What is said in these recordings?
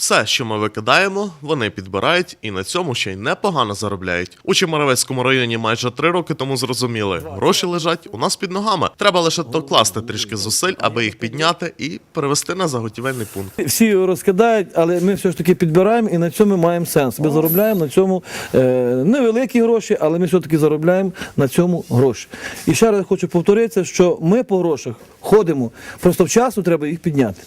Все, що ми викидаємо, вони підбирають і на цьому ще й непогано заробляють. У Чемеровецькому районі майже три роки тому зрозуміли, гроші лежать у нас під ногами. Треба лише докласти трішки зусиль, аби їх підняти і перевести на заготівельний пункт. Всі розкидають, але ми все ж таки підбираємо і на цьому маємо сенс. Ми заробляємо на цьому е, невеликі гроші, але ми все-таки заробляємо на цьому гроші. І ще раз хочу повторитися, що ми по грошах ходимо, просто вчасно треба їх підняти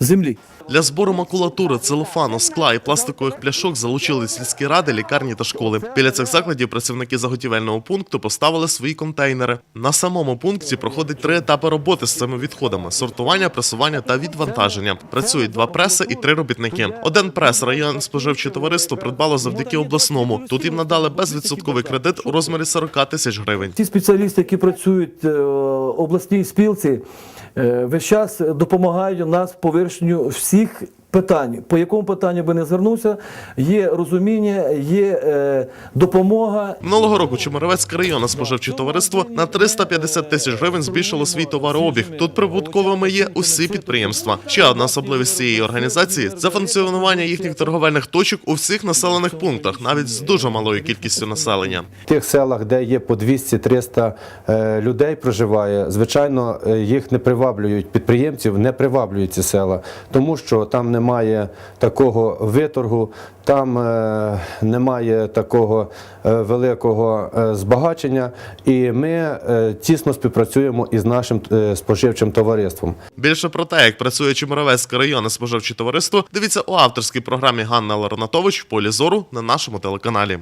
землі. Для збору макулатури, целофану, скла і пластикових пляшок залучили сільські ради, лікарні та школи. Біля цих закладів працівники заготівельного пункту поставили свої контейнери. На самому пункті проходить три етапи роботи з цими відходами: сортування, пресування та відвантаження. Працюють два преси і три робітники. Один прес районне споживче товариство придбало завдяки обласному. Тут їм надали безвідсотковий кредит у розмірі 40 тисяч гривень. Ті спеціалісти, які працюють е, в обласній спілці, е, весь час допомагають нас по вирішенню всіх питань. По якому питанню би не звернувся, є розуміння, є е, допомога. Минулого року Чемеровецьке районне споживче товариство на 350 тисяч гривень збільшило свій товарообіг. Тут прибутковими є усі підприємства. Ще одна особливість цієї організації це функціонування їхніх торговельних точок у всіх населених пунктах, навіть з дуже малою кількістю населення. В тих селах, де є по 200-300 е, людей проживає, звичайно, е, їх не приваблюють підприємців, не приваблюють ці села, тому що там немає такого виторгу, там е, немає такого е, великого е, збагачення, і ми тісно співпрацюємо із нашим споживчим товариством. Більше про те, як працює Чемеровецьке районне споживче товариство, дивіться у авторській програмі Ганна Ларнатович в полі зору на нашому телеканалі.